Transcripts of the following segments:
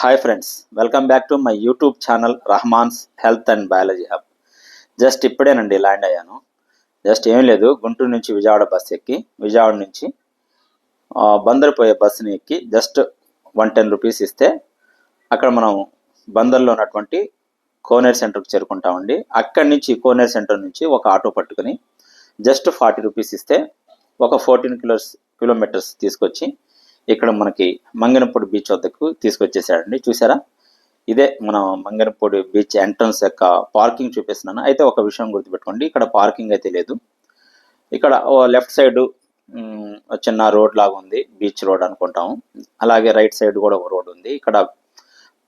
Hi friends welcome back to my YouTube channel Rahman's health and biology hub just ఇప్పుడేనండి land అయ్యాను. Just ఏం లేదు గుంటూరు నుంచి Vijayawada bus ఎక్కి విజయవాడ నుంచి బందర్ పోయే బస్సుని ఎక్కి జస్ట్ వన్ టెన్ రూపీస్ ఇస్తే అక్కడ మనం బందర్లో ఉన్నటువంటి కోనేర్ సెంటర్కి చేరుకుంటామండి. అక్కడి నుంచి కోనేర్ సెంటర్ నుంచి ఒక ఆటో పట్టుకుని జస్ట్ ఫార్టీ రూపీస్ ఇస్తే ఒక ఫోర్టీన్ కిలోస్ కిలోమీటర్స్ తీసుకొచ్చి ఇక్కడ మనకి మంగనపూడి బీచ్ వద్దకు తీసుకొచ్చేసాడండి. చూసారా? ఇదే మన మంగనపూడి బీచ్ ఎంట్రన్స్ యొక్క పార్కింగ్ చూపిస్తున్నాను. అయితే ఒక విషయం గుర్తుపెట్టుకోండి. ఇక్కడ పార్కింగ్ అయితే లేదు. ఇక్కడ లెఫ్ట్ సైడ్ చిన్న రోడ్ లాగా ఉంది. బీచ్ రోడ్ అనుకుంటాము. అలాగే రైట్ సైడ్ కూడా ఒక రోడ్ ఉంది. ఇక్కడ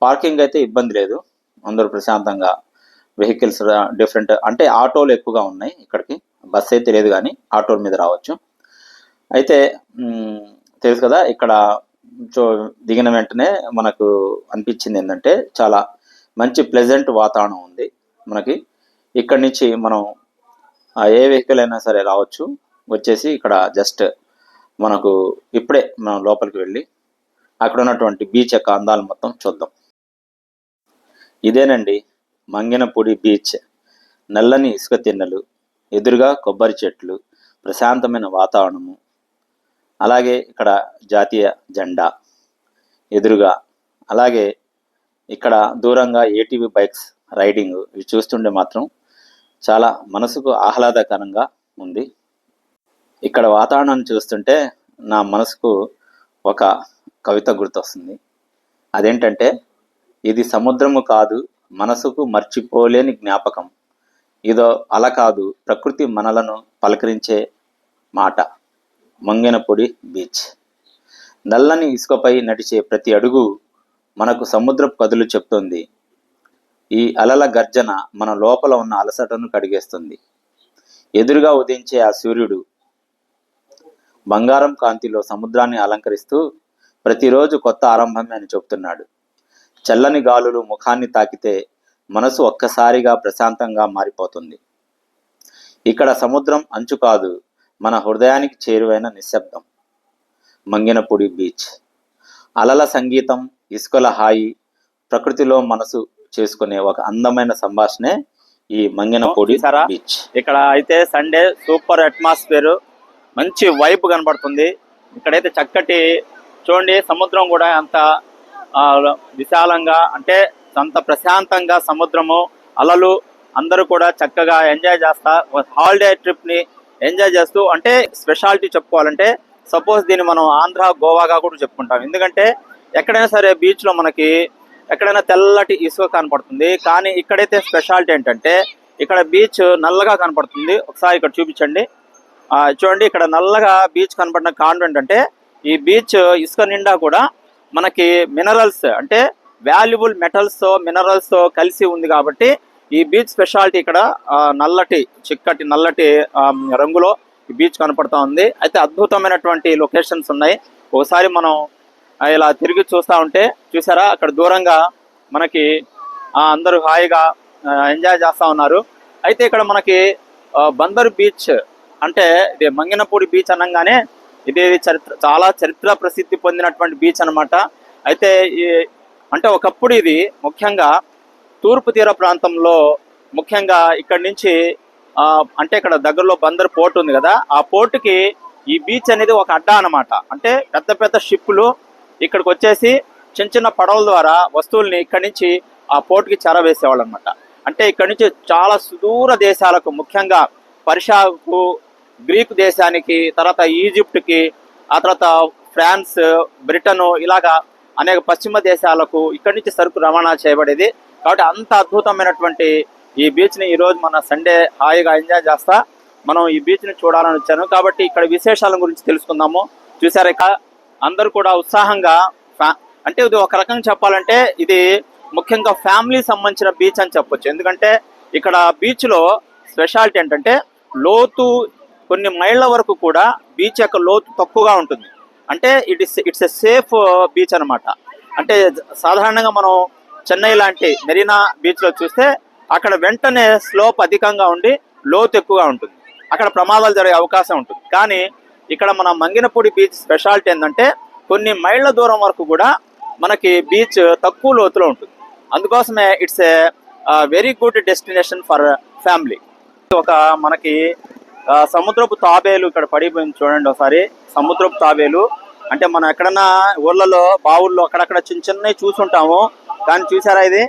పార్కింగ్ అయితే ఇబ్బంది లేదు. అందరూ ప్రశాంతంగా వెహికల్స్ డిఫరెంట్ అంటే ఆటోలు ఎక్కువగా ఉన్నాయి ఇక్కడికి. బస్ అయితే లేదు కానీ ఆటోల మీద రావచ్చు. అయితే తెలుసు కదా ఇక్కడ చో దిగిన వెంటనే మనకు అనిపించింది ఏంటంటే చాలా మంచి ప్లెజెంట్ వాతావరణం ఉంది మనకి. ఇక్కడి నుంచి మనం ఏ వెహికల్ అయినా సరే రావచ్చు. వచ్చేసి ఇక్కడ జస్ట్ మనకు ఇప్పుడే మనం లోపలికి వెళ్ళి అక్కడ ఉన్నటువంటి బీచ్ యొక్క అందాలు మొత్తం చూద్దాం. ఇదేనండి మంగినపూడి బీచ్ నల్లని ఇసుక తిన్నెలు ఎదురుగా కొబ్బరి చెట్లు ప్రశాంతమైన వాతావరణము. అలాగే ఇక్కడ జాతీయ జెండా ఎదురుగా అలాగే ఇక్కడ దూరంగా ఏటీవీ బైక్స్ రైడింగ్ ఇవి చూస్తుంటే మాత్రం చాలా మనసుకు ఆహ్లాదకరంగా ఉంది. ఇక్కడ వాతావరణాన్ని చూస్తుంటే నా మనసుకు ఒక కవిత గుర్తొస్తుంది. అదేంటంటే ఇది సముద్రము కాదు మనసుకు మర్చిపోలేని జ్ఞాపకం. ఇదో అల కాదు ప్రకృతి మనలను పలకరించే మాట. మంగెనపొడి బీచ్. నల్లని ఇసుకపై నడిచే ప్రతి అడుగు మనకు సముద్రపు కథలు చెప్తుంది. ఈ అలల గర్జన మన లోపల ఉన్న అలసటను కడిగేస్తుంది. ఎదురుగా ఉదయించే ఆ సూర్యుడు బంగారం కాంతిలో సముద్రాన్ని అలంకరిస్తూ ప్రతిరోజు కొత్త ఆరంభమే అని చెబుతున్నాడు. చల్లని గాలులు ముఖాన్ని తాకితే మనసు ఒక్కసారిగా ప్రశాంతంగా మారిపోతుంది. ఇక్కడ సముద్రం అంచు కాదు మన హృదయానికి చేరువైన నిశ్శబ్దం. మంగినపూడి బీచ్. అలల సంగీతం ఇసుకల హాయి ప్రకృతిలో మనసు చేసుకునే ఒక అందమైన సంభాషణే ఈ మంగినపూడి? బీచ్. ఇక్కడ అయితే సండే సూపర్ అట్మాస్ఫియర్ మంచి వైబ్ కనబడుతుంది. ఇక్కడైతే చక్కటి చూడండి సముద్రం కూడా అంత ఆ, విశాలంగా అంటే అంత ప్రశాంతంగా సముద్రము అలలు అందరూ కూడా చక్కగా ఎంజాయ్ చేస్తా. హాలిడే ట్రిప్ని ఎంజాయ్ చేస్తూ అంటే స్పెషాలిటీ చెప్పుకోవాలంటే సపోజ్ దీన్ని మనం ఆంధ్ర గోవాగా కూడా చెప్పుకుంటాం. ఎందుకంటే ఎక్కడైనా సరే బీచ్లో మనకి ఎక్కడైనా తెల్లటి ఇసుక కనపడుతుంది. కానీ ఇక్కడైతే స్పెషాలిటీ ఏంటంటే ఇక్కడ బీచ్ నల్లగా కనపడుతుంది. ఒకసారి ఇక్కడ చూపించండి. చూడండి ఇక్కడ నల్లగా బీచ్ కనపడిన కారణం ఏంటంటే ఈ బీచ్ ఇసుక నిండా కూడా మనకి మినరల్స్ అంటే వాల్యుబుల్ మెటల్స్ మినరల్స్ కలిసి ఉంది కాబట్టి ఈ బీచ్ స్పెషాలిటీ ఇక్కడ నల్లటి చిక్కటి నల్లటి రంగులో ఈ బీచ్ కనపడుతూ ఉంది. అయితే అద్భుతమైనటువంటి లొకేషన్స్ ఉన్నాయి. ఒకసారి మనం ఇలా తిరిగి చూస్తా ఉంటే చూసారా? అక్కడ దూరంగా మనకి అందరూ హాయిగా ఎంజాయ్ చేస్తూ ఉన్నారు. అయితే ఇక్కడ మనకి బందర్ బీచ్ అంటే ఇది మంగినపూడి బీచ్ అనగానే ఇది చరిత్ర చాలా చరిత్ర ప్రసిద్ధి పొందినటువంటి బీచ్ అనమాట అయితే ఈ అంటే ఒకప్పుడు ఇది ముఖ్యంగా తూర్పు తీర ప్రాంతంలో ముఖ్యంగా ఇక్కడి నుంచి అంటే ఇక్కడ దగ్గరలో బందర్ పోర్ట్ ఉంది కదా ఆ పోర్టుకి ఈ బీచ్ అనేది ఒక అడ్డా అనమాట అంటే పెద్ద పెద్ద షిప్పులు ఇక్కడికి వచ్చేసి చిన్న చిన్న పడవల ద్వారా వస్తువుల్ని ఇక్కడి నుంచి ఆ పోర్టుకి చేరవేసేవాళ్ళు అనమాట అంటే ఇక్కడి నుంచి చాలా సుదూర దేశాలకు ముఖ్యంగా పర్షాకు గ్రీకు దేశానికి తర్వాత ఈజిప్ట్కి ఆ తర్వాత ఫ్రాన్స్ బ్రిటను ఇలాగా అనేక పశ్చిమ దేశాలకు ఇక్కడి నుంచి సరుకు రవాణా చేయబడేది. కాబట్టి అంత అద్భుతమైనటువంటి ఈ బీచ్ని మన సండే హాయిగా ఎంజాయ్ చేస్తా. మనం ఈ బీచ్ని చూడాలని వచ్చాను. కాబట్టి ఇక్కడ విశేషాల గురించి తెలుసుకుందాము. చూసారు ఇక అందరూ కూడా ఉత్సాహంగా ఫ్యా- అంటే ఇది ఒక రకంగా చెప్పాలంటే ఇది ముఖ్యంగా ఫ్యామిలీ సంబంధించిన బీచ్ అని చెప్పొచ్చు. ఎందుకంటే ఇక్కడ బీచ్లో స్పెషాలిటీ ఏంటంటే లోతు కొన్ని మైళ్ళ వరకు కూడా బీచ్ యొక్క లోతు తక్కువగా ఉంటుంది. అంటే it is it's a safe beach అన్నమాట. అంటే సాధారణంగా మనం చెన్నై లాంటి మెరీనా బీచ్లో చూస్తే అక్కడ వెంటనే స్లోప్ అధికంగా ఉండి లోతు ఎక్కువగా ఉంటుంది. అక్కడ ప్రమాదాలు జరిగే అవకాశం ఉంటుంది. కానీ ఇక్కడ మన మంగినపూడి బీచ్ స్పెషాలిటీ ఏంటంటే కొన్ని మైళ్ళ దూరం వరకు కూడా మనకి బీచ్ తక్కువ లోతులో ఉంటుంది. అందుకోసమే it's a very good destination for family. ఒక మనకి సముద్రపు తాబేలు ఇక్కడ పడిపోయింది చూడండి ఒకసారి. సముద్రపు తాబేలు. అంటే మనం ఎక్కడన్నా ఊర్లలో బావుల్లో అక్కడక్కడ చిన్న చిన్నవి చూసుంటాము. కానీ చూసారా ఇది?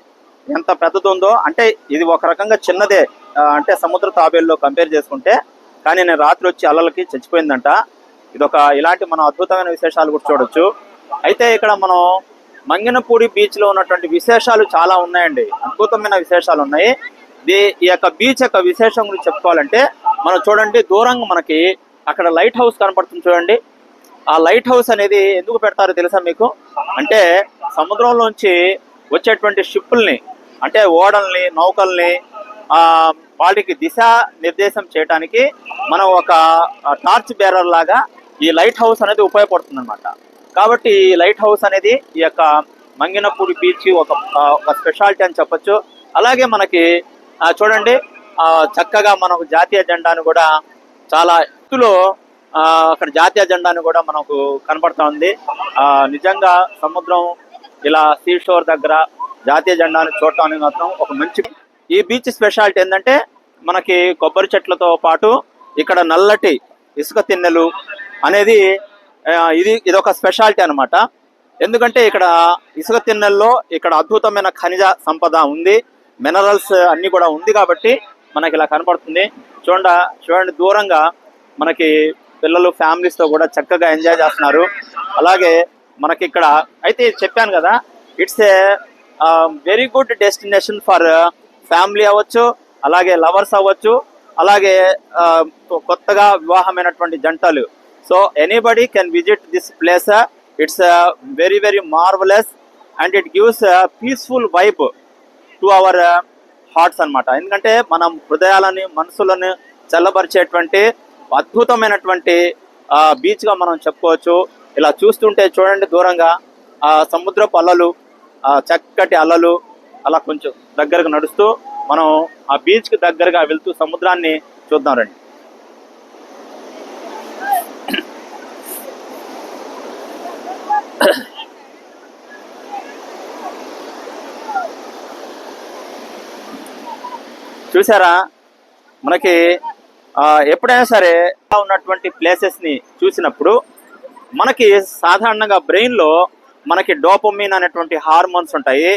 ఎంత పెద్దది ఉందో అంటే ఇది ఒక రకంగా చిన్నదే. అంటే సముద్ర తాబేల్లో కంపేర్ చేసుకుంటే కానీ నేను రాత్రి వచ్చి అల్లలకి చచ్చిపోయిందంట. ఇది ఒక ఇలాంటి మనం అద్భుతమైన విశేషాలు కూడా చూడొచ్చు. అయితే ఇక్కడ మనం మంగినపూడి బీచ్లో ఉన్నటువంటి విశేషాలు చాలా ఉన్నాయండి. అద్భుతమైన విశేషాలు ఉన్నాయి. దీ ఈ యొక్క బీచ్ యొక్క విశేషం గురించి చెప్పుకోవాలంటే మనం చూడండి దూరంగా మనకి అక్కడ లైట్ హౌస్ కనపడుతుంది చూడండి. ఆ లైట్ హౌస్ అనేది ఎందుకు పెడతారో తెలుసా మీకు? అంటే సముద్రంలోంచి వచ్చేటువంటి షిప్పుల్ని అంటే ఓడల్ని నౌకల్ని వాటికి దిశ నిర్దేశం చేయడానికి మనం ఒక టార్చ్ బేరర్ లాగా ఈ లైట్ హౌస్ అనేది ఉపయోగపడుతుంది అనమాట కాబట్టి ఈ లైట్ హౌస్ అనేది ఈ యొక్క మంగినపూడి బీచ్ ఒక ఒక స్పెషాలిటీ అని చెప్పొచ్చు. అలాగే మనకి చూడండి చక్కగా మనకు జాతీయ జెండాను కూడా చాలా ఎత్తులో అక్కడ జాతీయ జెండాను కూడా మనకు కనపడతా ఉంది. నిజంగా సముద్రం ఇలా సీ షోర్ దగ్గర జాతీయ జెండాను చూడటానికి మాత్రం ఒక మంచి ఈ బీచ్ స్పెషాలిటీ ఏంటంటే మనకి కొబ్బరి చెట్లతో పాటు ఇక్కడ నల్లటి ఇసుక తిన్నెలు అనేది ఇది ఇది ఒక స్పెషాలిటీ అన్నమాట. ఎందుకంటే ఇక్కడ ఇసుక తిన్నెల్లో ఇక్కడ అద్భుతమైన ఖనిజ సంపద ఉంది. మినరల్స్ అన్ని కూడా ఉంది కాబట్టి మనకి ఇలా కనపడుతుంది. చూడండి చూడండి దూరంగా మనకి పిల్లలు ఫ్యామిలీస్తో తో కూడా చక్కగా ఎంజాయ్ చేస్తున్నారు. అలాగే మనకి ఇక్కడ అయితే చెప్పాను కదా it's a very good destination for family అవ్వచ్చు అలాగే లవర్స్ అవ్వచ్చు అలాగే కొత్తగా వివాహమైనటువంటి జంటలు. So anybody can visit this place it's very very marvellous and it gives peaceful vibe to our hearts అన్నమాట. ఎందుకంటే మనం హృదయాలని మనసులను చల్లబరిచేటువంటి అద్భుతమైనటువంటి బీచ్గా మనం చెప్పుకోవచ్చు. ఇలా చూస్తుంటే చూడండి దూరంగా ఆ సముద్రపు అలలు ఆ చక్కటి అలలు అలా కొంచెం దగ్గరకు నడుస్తూ మనం ఆ బీచ్కి దగ్గరగా వెళ్తూ సముద్రాన్ని చూద్దాం రండి. చూసారా? మనకి ఆ, ఎప్పుడైనా సరే ఇలా ఉన్నటువంటి ప్లేసెస్ని చూసినప్పుడు మనకి సాధారణంగా బ్రెయిన్లో మనకి డోపమిన్ అనేటువంటి హార్మోన్స్ ఉంటాయి.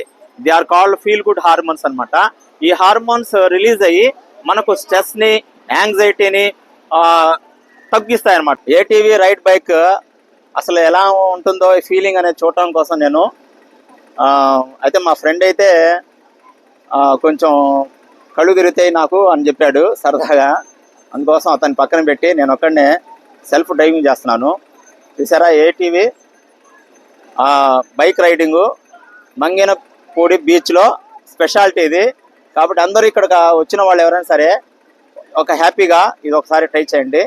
They are called feel good hormones అనమాట ఈ హార్మోన్స్ రిలీజ్ అయ్యి మనకు స్ట్రెస్ని యాంగ్జైటీని తగ్గిస్తాయి అనమాట ఏటీవీ రైడ్ బైక్ అసలు ఎలా ఉంటుందో ఈ ఫీలింగ్ అనేది చూడటం కోసం నేను అయితే మా ఫ్రెండ్ అయితే కొంచెం కళ్ళు తిరుగుతాయి నాకు అని చెప్పాడు సరదాగా. అందుకోసం అతని పక్కన పెట్టి నేను ఒక్కడనే సెల్ఫ్ డ్రైవింగ్ చేస్తున్నాను. చూసారా? ఏటీవీ బైక్ రైడింగు మంగినపూడి బీచ్లో స్పెషాలిటీ ఇది. కాబట్టి అందరూ ఇక్కడ వచ్చిన వాళ్ళు ఎవరైనా సరే ఒక హ్యాపీగా ఇది ఒకసారి ట్రై చేయండి.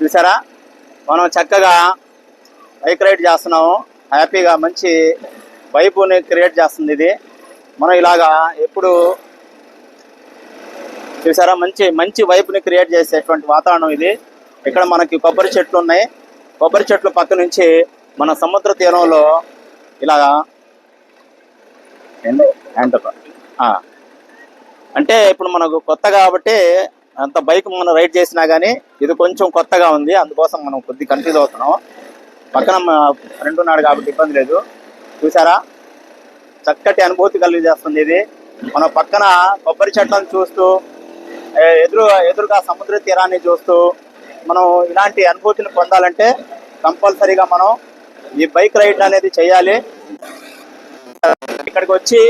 చూసారా? మనం చక్కగా బైక్ రైడ్ చేస్తున్నాము. హ్యాపీగా మంచి వైపుని క్రియేట్ చేస్తుంది ఇది. మనం ఇలాగా ఎప్పుడు చూసారా? మంచి మంచి వైపుని క్రియేట్ చేసేటువంటి వాతావరణం ఇది. ఇక్కడ మనకి కొబ్బరి చెట్లు ఉన్నాయి. కొబ్బరి చెట్లు పక్క నుంచి మన సముద్ర తీరంలో ఇలాగా అంటే ఇప్పుడు మనకు కొత్త కాబట్టి అంత బైక్ మనం రైడ్ చేసినా కానీ ఇది కొంచెం కొత్తగా ఉంది. అందుకోసం మనం కొద్ది కన్ఫ్యూజ్ అవుతున్నాం. పక్కన ఫ్రెండ్ ఉన్నాడు కాబట్టి ఇబ్బంది లేదు. చూసారా చక్కటి అనుభూతి కలిగజేస్తుంది ఇది. మన పక్కన కొబ్బరి చెట్లను చూస్తూ ఎదురు ఎదురుగా సముద్ర తీరాన్ని చూస్తూ మనం ఇలాంటి అనుభూతిని పొందాలంటే కంపల్సరీగా మనం ఈ బైక్ రైడ్ అనేది చేయాలి. ఇక్కడికి వచ్చి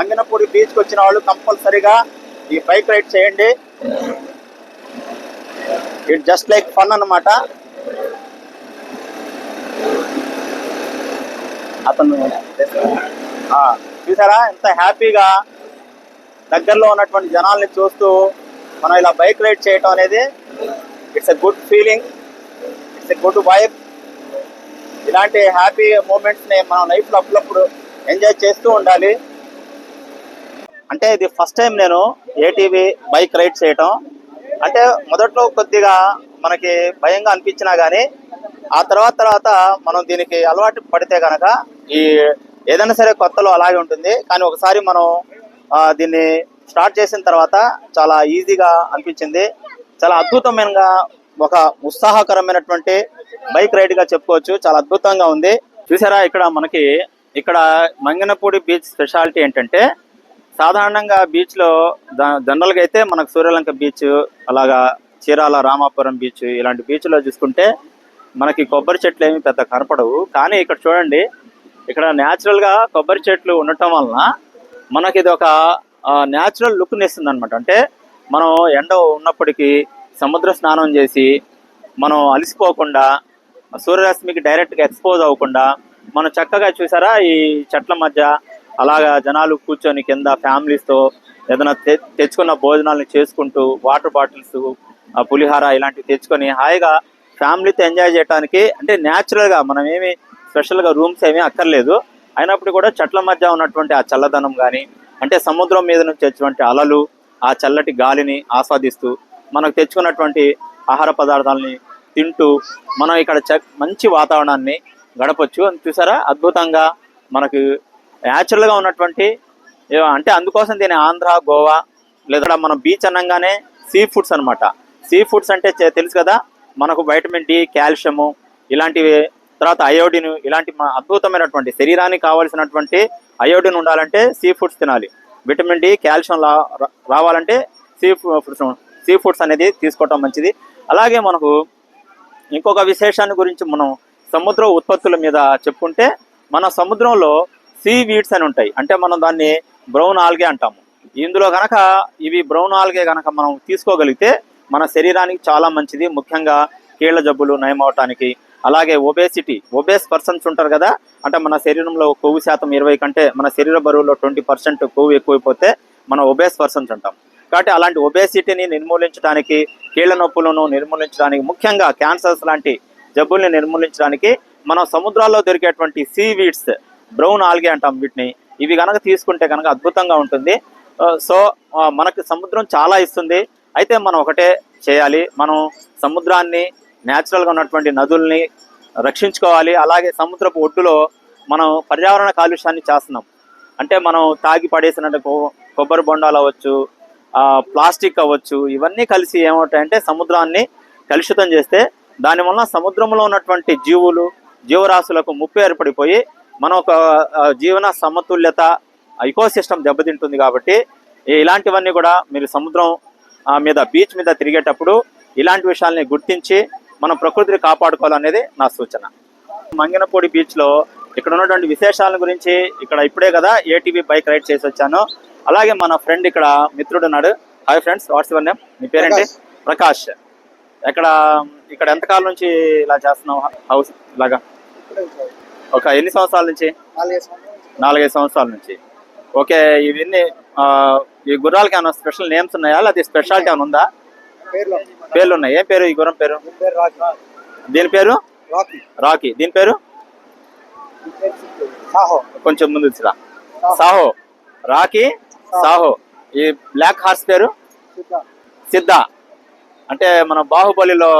అంగనపూడి బీచ్కి వచ్చిన వాళ్ళు కంపల్సరీగా ఈ బైక్ రైడ్ చేయండి. ఇట్ జస్ట్ లైక్ ఫన్ అనమాట అతను చూసారా? ఎంత హ్యాపీగా దగ్గరలో ఉన్నటువంటి జనాల్ని చూస్తూ మనం ఇలా బైక్ రైడ్ చేయటం అనేది it's a good feeling it's a good vibe. ఇలాంటి హ్యాపీ మూమెంట్స్ని మనం లైఫ్లో అప్పుడప్పుడు ఎంజాయ్ చేస్తూ ఉండాలి. అంటే ఇది ఫస్ట్ టైం నేను ఏటీవీ బైక్ రైడ్ చేయటం. అంటే మొదట్లో కొద్దిగా మనకి భయంగా అనిపించినా కానీ ఆ తర్వాత తర్వాత మనం దీనికి అలవాటు పడితే కనుక ఈ ఏదైనా సరే కొత్తలో అలాగే ఉంటుంది. కానీ ఒకసారి మనం దీన్ని స్టార్ట్ చేసిన తర్వాత చాలా ఈజీగా అనిపించింది. చాలా అద్భుతమైన ఒక ఉత్సాహకరమైనటువంటి బైక్ రైడ్గా చెప్పుకోవచ్చు. చాలా అద్భుతంగా ఉంది. చూసారా ఇక్కడ మనకి ఇక్కడ మంగనపూడి బీచ్ స్పెషాలిటీ ఏంటంటే సాధారణంగా బీచ్లో జనరల్గా అయితే మనకు సూర్యలంక బీచ్ అలాగా చీరాల రామాపురం బీచ్ ఇలాంటి బీచ్లో చూసుకుంటే మనకి కొబ్బరి చెట్లు ఏమి పెద్ద కనపడవు. కానీ ఇక్కడ చూడండి ఇక్కడ న్యాచురల్గా కొబ్బరి చెట్లు ఉండటం వలన మనకి ఇది ఒక న్యాచురల్ లుక్ ఇస్తుంది అనమాట అంటే మనం ఎండ ఉన్నప్పటికీ సముద్ర స్నానం చేసి మనం అలసిపోకుండా సూర్యరశ్మికి డైరెక్ట్గా ఎక్స్పోజ్ అవ్వకుండా మనం చక్కగా చూసారా ఈ చెట్ల మధ్య అలాగా జనాలు కూర్చొని కింద ఫ్యామిలీస్తో ఏదైనా తె తెచ్చుకున్న భోజనాలను చేసుకుంటూ వాటర్ బాటిల్స్ పులిహార ఇలాంటివి తెచ్చుకొని హాయిగా ఫ్యామిలీతో ఎంజాయ్ చేయడానికి అంటే న్యాచురల్గా మనం ఏమి స్పెషల్గా రూమ్స్ ఏమీ అక్కర్లేదు. అయినప్పుడు కూడా చెట్ల మధ్య ఉన్నటువంటి ఆ చల్లదనం కానీ అంటే సముద్రం మీద నుంచి వచ్చేటువంటి అలలు ఆ చల్లటి గాలిని ఆస్వాదిస్తూ మనకు తెచ్చుకున్నటువంటి ఆహార పదార్థాలని తింటూ మనం ఇక్కడ మంచి వాతావరణాన్ని గడపచ్చు. అని చూసారా? అద్భుతంగా మనకు న్యాచురల్గా ఉన్నటువంటి ఏ- అంటే అందుకోసం దీని ఆంధ్ర గోవా లేదా మనం బీచ్ అనగానే సీ ఫుడ్స్ అన్నమాట. సీ ఫుడ్స్ అంటే తెలుసు కదా? మనకు వైటమిన్ డి కాల్షియము ఇలాంటివి తర్వాత అయోడిన్ ఇలాంటి మన అద్భుతమైనటువంటి శరీరానికి కావాల్సినటువంటి అయోడిన్ ఉండాలంటే సీ ఫుడ్స్ తినాలి. విటమిన్ డి కాల్షియం లా- రావాలంటే సీ ఫుడ్స్ సీ ఫుడ్స్ అనేది తీసుకోవటం మంచిది. అలాగే మనకు ఇంకొక విశేషాన్ని గురించి మనం సముద్ర ఉత్పత్తుల మీద చెప్పుకుంటే మన సముద్రంలో సీ వీడ్స్ అని ఉంటాయి. అంటే మనం దాన్ని బ్రౌన్ ఆల్గే అంటాము. ఇందులో కనుక ఇవి బ్రౌన్ ఆల్గే కనుక మనం తీసుకోగలిగితే మన శరీరానికి చాలా మంచిది. ముఖ్యంగా కీళ్ళ జబ్బులు నయమవటానికి. అలాగే ఒబేసిటీ ఒబేస్ పర్సన్స్ ఉంటారు కదా అంటే మన శరీరంలో కొవ్వు శాతం ఇరవై కంటే మన శరీర బరువులో ట్వంటీ పర్సెంట్ కొవ్వు ఎక్కువైపోతే మనం ఒబేస్ పర్సన్స్ అంటాం కాబట్టి అలాంటి ఒబేసిటీని నిర్మూలించడానికి కీళ్ళ నొప్పులను నిర్మూలించడానికి ముఖ్యంగా క్యాన్సర్స్ లాంటి జబ్బుల్ని నిర్మూలించడానికి మనం సముద్రాల్లో దొరికేటువంటి సీ వీడ్స్ బ్రౌన్ ఆల్గే అంటాం వీటిని. ఇవి కనుక తీసుకుంటే కనుక అద్భుతంగా ఉంటుంది. సో మనకు సముద్రం చాలా ఇస్తుంది. అయితే మనం ఒకటే చేయాలి. మనం సముద్రాన్ని న్యాచురల్గా ఉన్నటువంటి నదుల్ని రక్షించుకోవాలి. అలాగే సముద్రపు ఒడ్డులో మనం పర్యావరణ కాలుష్యాన్ని చేస్తున్నాం. అంటే మనం తాగి పడేసినట్టు కొబ్బరి బొండాలు అవ్వచ్చు ప్లాస్టిక్ అవ్వచ్చు ఇవన్నీ కలిసి ఏమవుతాయంటే సముద్రాన్ని కలుషితం చేస్తే దానివల్ల సముద్రంలో ఉన్నటువంటి జీవులు జీవరాశులకు ముప్పు ఏర్పడిపోయి మన ఒక జీవన సమతుల్యత ఇకోసిస్టమ్ దెబ్బతింటుంది కాబట్టి ఇలాంటివన్నీ కూడా మీరు సముద్రం మీద బీచ్ మీద తిరిగేటప్పుడు ఇలాంటి విషయాల్ని గుర్తించి మనం ప్రకృతిని కాపాడుకోవాలనేది నా సూచన. మంగినపూడి బీచ్లో ఇక్కడ ఉన్నటువంటి విశేషాల గురించి ఇక్కడ ఇప్పుడే కదా ఏటీవీ బైక్ రైడ్ చేసి వచ్చాను. అలాగే మన ఫ్రెండ్ ఇక్కడ మిత్రుడు ఉన్నాడు. Hi friends what's your name మీ పేరేంటి? ప్రకాష్. ఎక్కడ ఇక్కడ ఎంతకాలం నుంచి ఇలా చేస్తున్నావు? హౌస్ ఇలాగా ఒక ఎన్ని సంవత్సరాల నుంచి? నాలుగైదు సంవత్సరాల నుంచి. ఓకే ఇవన్నీ ఈ గుర్రాలకి ఏమైనా స్పెషల్ నేమ్స్ ఉన్నాయా? లేదా స్పెషాలిటీ ఏమైనా ఉందా? పేర్లు ఉన్నాయి ఏం పేరు ఈ గుర్రం పేరు? దీని పేరు? రాకీ. దీని పేరు? కొంచెం ముందు వచ్చిరా సాహో. రాకీ సాహో. ఈ బ్లాక్ హార్స్ పేరు? సిద్ధ. అంటే మన బాహుబలిలో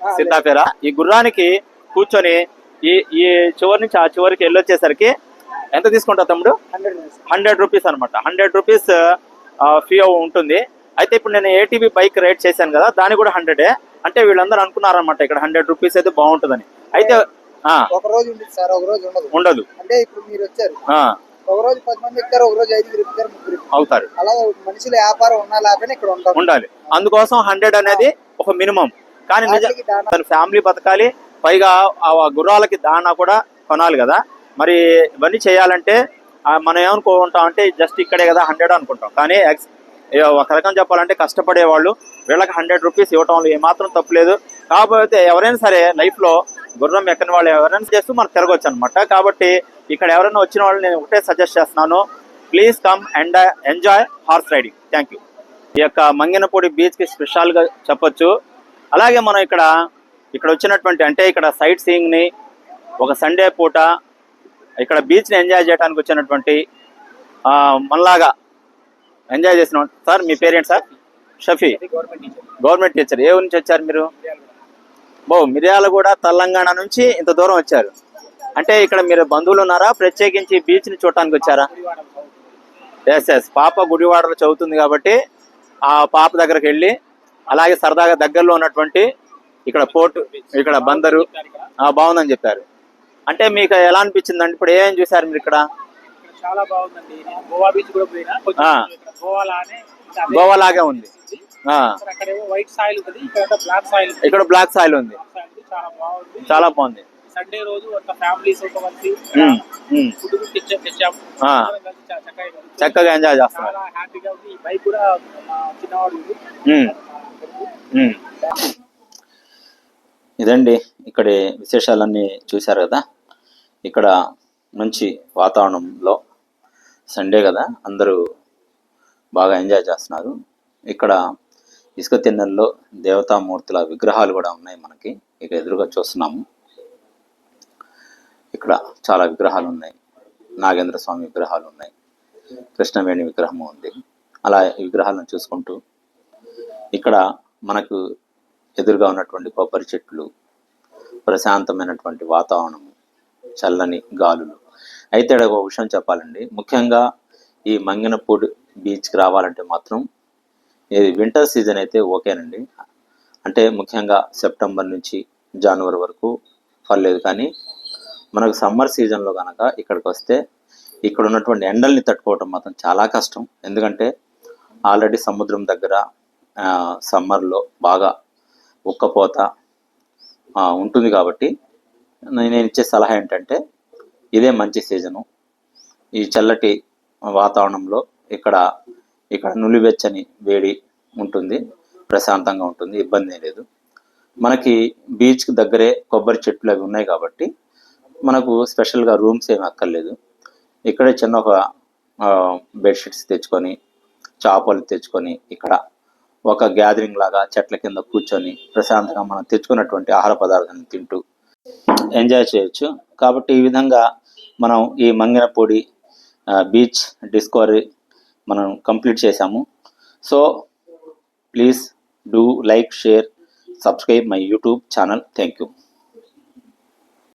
సిద్ధ పేరా? ఈ గుర్రానికి కూర్చొని ఈ ఈ చివరి నుంచి ఆ చివరికి వెళ్ళొచ్చేసరికి ఎంత తీసుకుంటా తమ్ముడు? Hundred rupees. అనమాట హండ్రెడ్ రూపీస్ ఫీ ఉంటుంది. అయితే ఇప్పుడు నేను ఏటీవీ బైక్ రైడ్ చేశాను కదా దాని కూడా హండ్రెడే అంటే వీళ్ళందరూ అనుకున్నారనమాట ఇక్కడ హండ్రెడ్ రూపీస్ అయితే బాగుంటుందని. అయితే ఒక రోజు ఉంటుంది సార్ ఒక రోజు ఉండదు. ఉండదు. అంటే ఇప్పుడు మీరు వచ్చారు. ఒక రోజు పది మంది ఎక్కుతారు ఒక రోజు ఐదుగురు ఎక్కుతారు ముగ్గురు. అవుతారు. అలా మనుషుల వ్యాపారం ఉన్నా లేకపోయినా ఇక్కడ ఉంటారు ఉండాలి. అందుకోసం హండ్రెడ్ అనేది ఒక మినిమం కానీ దానా తన ఫ్యామిలీ బతకాలి పైగా ఆ గుర్రాలకి దాణా కూడా కొనాలి కదా. మరి ఇవన్నీ చేయాలంటే మనం ఏమనుకుంటాం అంటే జస్ట్ ఇక్కడే కదా హండ్రెడ్ అనుకుంటాం. కానీ ఎక్స్ ఒక రకం చెప్పాలంటే కష్టపడే వాళ్ళు వీళ్ళకి హండ్రెడ్ రూపీస్ ఇవ్వటం ఏమాత్రం తప్పులేదు కాకపోతే ఎవరైనా సరే లైఫ్లో గుర్రం ఎక్కని వాళ్ళు ఎవరైనా చేస్తూ మనం తిరగొచ్చు అనమాట కాబట్టి ఇక్కడ ఎవరైనా వచ్చిన వాళ్ళు నేను ఒకటే సజెస్ట్ చేస్తున్నాను. Please come and enjoy horse riding thank you ఈ యొక్క మంగినపూడి బీచ్కి చెప్పొచ్చు. అలాగే మనం ఇక్కడ ఇక్కడ వచ్చినటువంటి అంటే ఇక్కడ సైట్ సీయింగ్ని ఒక సండే పూట ఇక్కడ బీచ్ని ఎంజాయ్ చేయడానికి వచ్చినటువంటి ఆ, మనలాగా ఎంజాయ్ చేసిన సార్ మీ పేరెంట్ సార్? షఫీ. గవర్నమెంట్ టీచర్ ఏ ఊరి నుంచి వచ్చారు మీరు? బో మిర్యాల కూడా తెలంగాణ నుంచి ఇంత దూరం వచ్చారు. అంటే ఇక్కడ మీరు బంధువులు ఉన్నారా? ప్రత్యేకించి బీచ్ని చూడటానికి వచ్చారా? ఎస్ ఎస్ పాప గుడివాడలో చదువుతుంది కాబట్టి ఆ పాప దగ్గరికి వెళ్ళి అలాగే సరదాగా దగ్గరలో ఉన్నటువంటి ఇక్కడ పోర్టు ఇక్కడ బందరు. బాగుందని చెప్పారు. అంటే మీకు ఎలా అనిపించిందండి? ఇప్పుడు ఏం చూసారు మీరు ఇక్కడ? చాలా బాగుందండి. గోవా బీచ్ కూడా పోయినా. గోవా లానే గోవా లాగే ఉంది. అక్కడేమో వైట్ సాయిల్ ఉంటుంది. ఇక్కడ బ్లాక్ సాయిల్ ఉంది. ఇక్కడ బ్లాక్ సాయిల్ ఉంది. ఉంది, చాలా బాగుంది. చాలా బాగుంది. సండే రోజు అంత ఫ్యామిలీస్ ఒక. ఫుడ్ తెచ్చాము. చక్కగా ఎంజాయ్ చేస్తున్నారు. చాలా హ్యాపీగా ఉంది. బైక్ కూడా చిన్నవాడు ఉంది. ఇదండి ఇక్కడి విశేషాలన్నీ చూశారు కదా. ఇక్కడ మంచి వాతావరణంలో సండే కదా. అందరూ బాగా ఎంజాయ్ చేస్తున్నారు. ఇక్కడ ఇసుక తిన్నెల్లో దేవతామూర్తుల విగ్రహాలు కూడా ఉన్నాయి మనకి. ఇక ఎదురుగా చూస్తున్నాము. ఇక్కడ చాలా విగ్రహాలు ఉన్నాయి. నాగేంద్ర స్వామి విగ్రహాలు ఉన్నాయి. కృష్ణవేణి విగ్రహం ఉంది. అలా విగ్రహాలను చూసుకుంటూ ఇక్కడ మనకు ఎదురుగా ఉన్నటువంటి కొబ్బరి చెట్లు ప్రశాంతమైనటువంటి వాతావరణం చల్లని గాలులు. అయితే ఒక విషయం చెప్పాలండి. ముఖ్యంగా ఈ మంగినపూడి బీచ్కి రావాలంటే మాత్రం ఇది వింటర్ సీజన్ అయితే ఓకేనండి. అంటే ముఖ్యంగా సెప్టెంబర్ నుంచి జనవరి వరకు పర్లేదు కానీ మనకు సమ్మర్ సీజన్లో కనుక ఇక్కడికి వస్తే ఇక్కడ ఉన్నటువంటి ఎండల్ని తట్టుకోవటం మాత్రం చాలా కష్టం. ఎందుకంటే ఆల్రెడీ సముద్రం దగ్గర సమ్మర్లో బాగా ఉక్కపోత ఉంటుంది కాబట్టి నేను ఇచ్చే సలహా ఏంటంటే ఇదే మంచి సీజను. ఈ చల్లటి వాతావరణంలో ఇక్కడ ఇక్కడ నులివెచ్చని వేడి ఉంటుంది ప్రశాంతంగా ఉంటుంది ఇబ్బంది లేదు. మనకి బీచ్కి దగ్గరే కొబ్బరి చెట్లు అవి ఉన్నాయి కాబట్టి మనకు స్పెషల్గా రూమ్స్ ఏమి అక్కర్లేదు. ఇక్కడే చిన్న ఒక బెడ్షీట్స్ తెచ్చుకొని చేపలు తెచ్చుకొని ఇక్కడ ఒక గ్యాదరింగ్ లాగా చెట్ల కింద కూర్చొని ప్రశాంతంగా మనం తెచ్చుకున్నటువంటి ఆహార పదార్థాన్ని తింటూ ఎంజాయ్ చేయొచ్చు. కాబట్టి ఈ విధంగా మనం ఈ మంగినపూడి బీచ్ డిస్కవరీ మనం కంప్లీట్ చేశాము. So please do like share subscribe my YouTube channel thank you